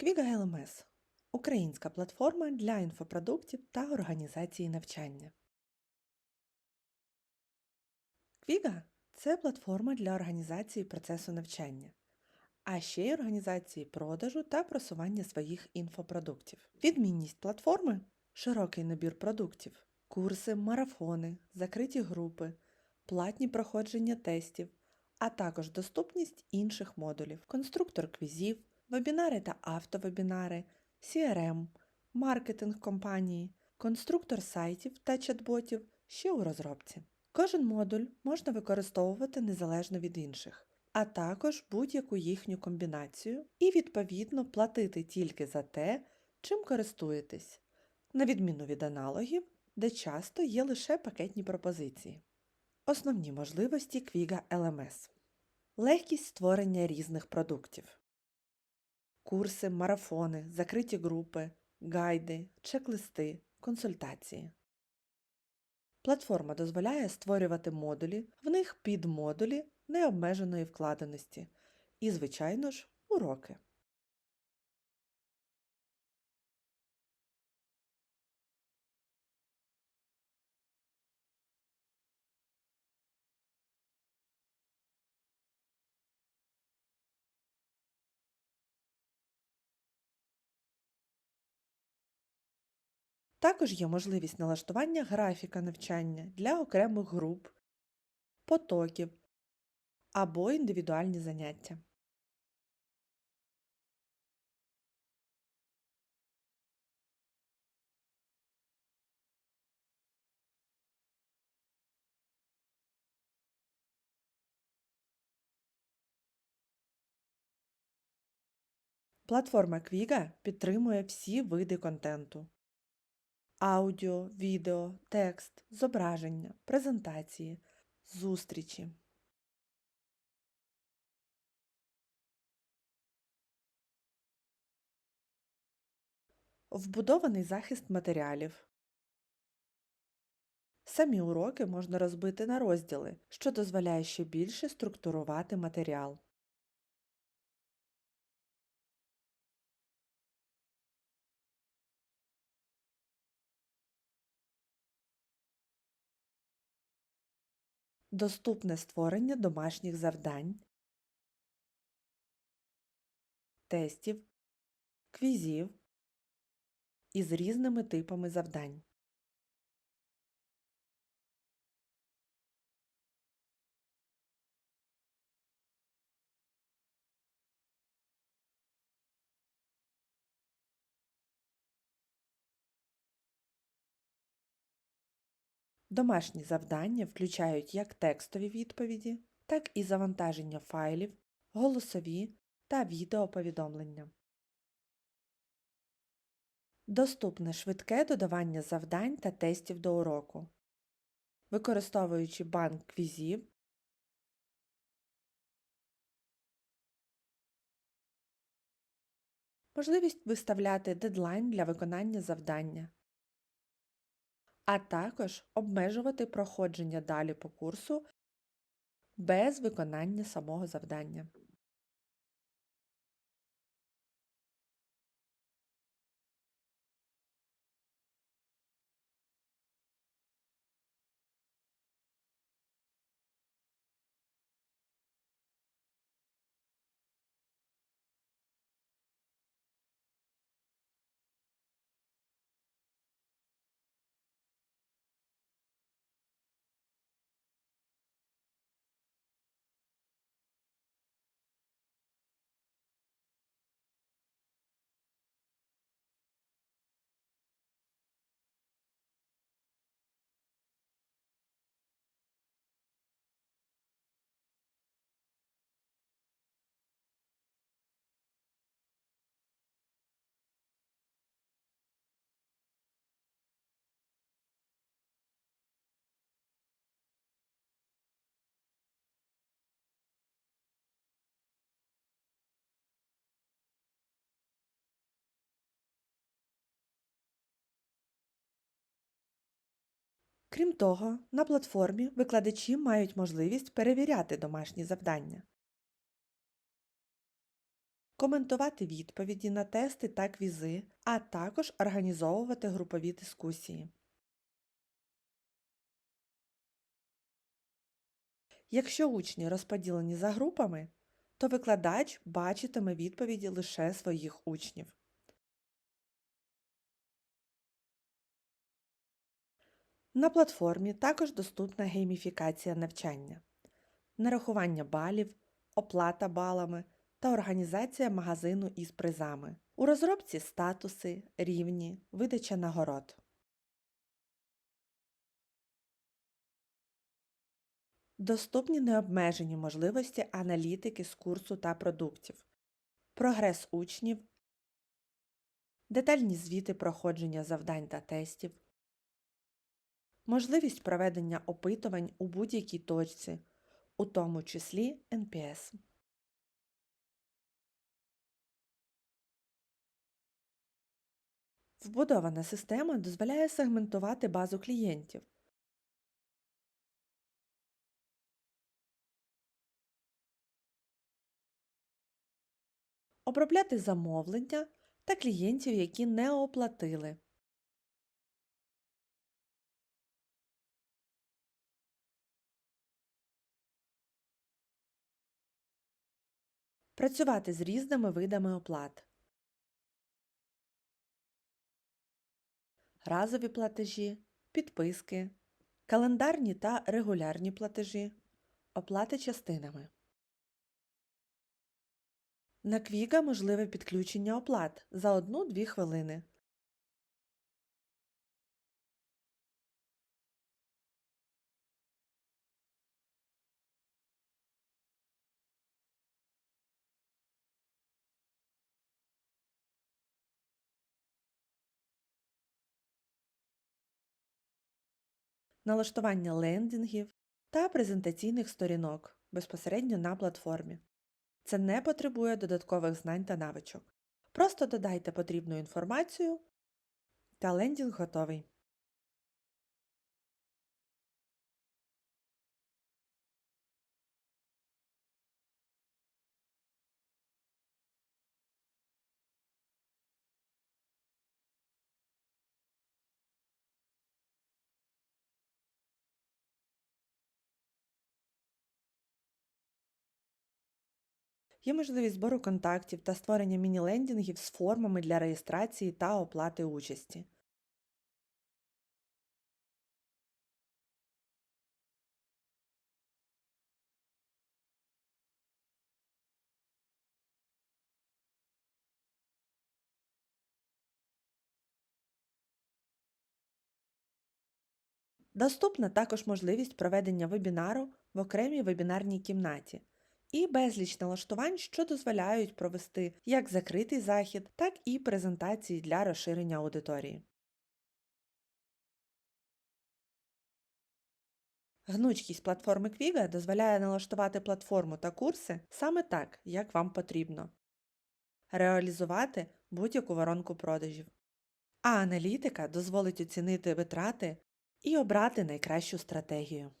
Квіга ЛМС українська платформа для інфопродуктів та організації навчання. Квіга це платформа для організації процесу навчання, а ще й організації продажу та просування своїх інфопродуктів. Відмінність платформи широкий набір продуктів, курси, марафони, закриті групи, платні проходження тестів, а також доступність інших модулів, конструктор квізів, вебінари та автовебінари, CRM, маркетинг компанії, конструктор сайтів та чат-ботів ще у розробці. Кожен модуль можна використовувати незалежно від інших, а також будь-яку їхню комбінацію і, відповідно, платити тільки за те, чим користуєтесь, на відміну від аналогів, де часто є лише пакетні пропозиції. Основні можливості Квіга LMS. Легкість створення різних продуктів. Курси, марафони, закриті групи, гайди, чек-листи, консультації. Платформа дозволяє створювати модулі, в них підмодулі необмеженої вкладеності і, звичайно ж, уроки. Також є можливість налаштування графіка навчання для окремих груп, потоків або індивідуальні заняття. Платформа Квіга підтримує всі види контенту аудіо, відео, текст, зображення, презентації, зустрічі. Вбудований захист матеріалів. Самі уроки можна розбити на розділи, що дозволяє ще більше структурувати матеріал. Доступне створення домашніх завдань, тестів, квізів із різними типами завдань. Домашні завдання включають як текстові відповіді, так і завантаження файлів, голосові та відеоповідомлення. Доступне швидке додавання завдань та тестів до уроку. Використовуючи банк квізів, можливість виставляти дедлайн для виконання завдання, а також обмежувати проходження далі по курсу без виконання самого завдання. Крім того, на платформі викладачі мають можливість перевіряти домашні завдання. коментувати відповіді на тести та квізи, а також організовувати групові дискусії. Якщо учні розподілені за групами, то викладач бачитиме відповіді лише своїх учнів. На платформі також доступна гейміфікація навчання, нарахування балів, оплата балами та організація магазину із призами. У розробці статуси, рівні, видача нагород. Доступні необмежені можливості аналітики з курсу та продуктів, прогрес учнів, детальні звіти проходження завдань та тестів, можливість проведення опитувань у будь-якій точці, у тому числі NPS. Вбудована система дозволяє сегментувати базу клієнтів. Обробляти замовлення та клієнтів, які не оплатили. Працювати з різними видами оплат. Разові платежі, підписки, календарні та регулярні платежі, оплати частинами. На Квіга можливе підключення оплат за 1-2 хвилини. Налаштування лендінгів та презентаційних сторінок безпосередньо на платформі. Це не потребує додаткових знань та навичок. Просто додайте потрібну інформацію та лендінг готовий. Є можливість збору контактів та створення міні-лендінгів з формами для реєстрації та оплати участі. Доступна також можливість проведення вебінару в окремій вебінарній кімнаті і безліч налаштувань, що дозволяють провести як закритий захід, так і презентації для розширення аудиторії. Гнучкість платформи Quiga дозволяє налаштувати платформу та курси саме так, як вам потрібно, реалізувати будь-яку воронку продажів. А аналітика дозволить оцінити витрати і обрати найкращу стратегію.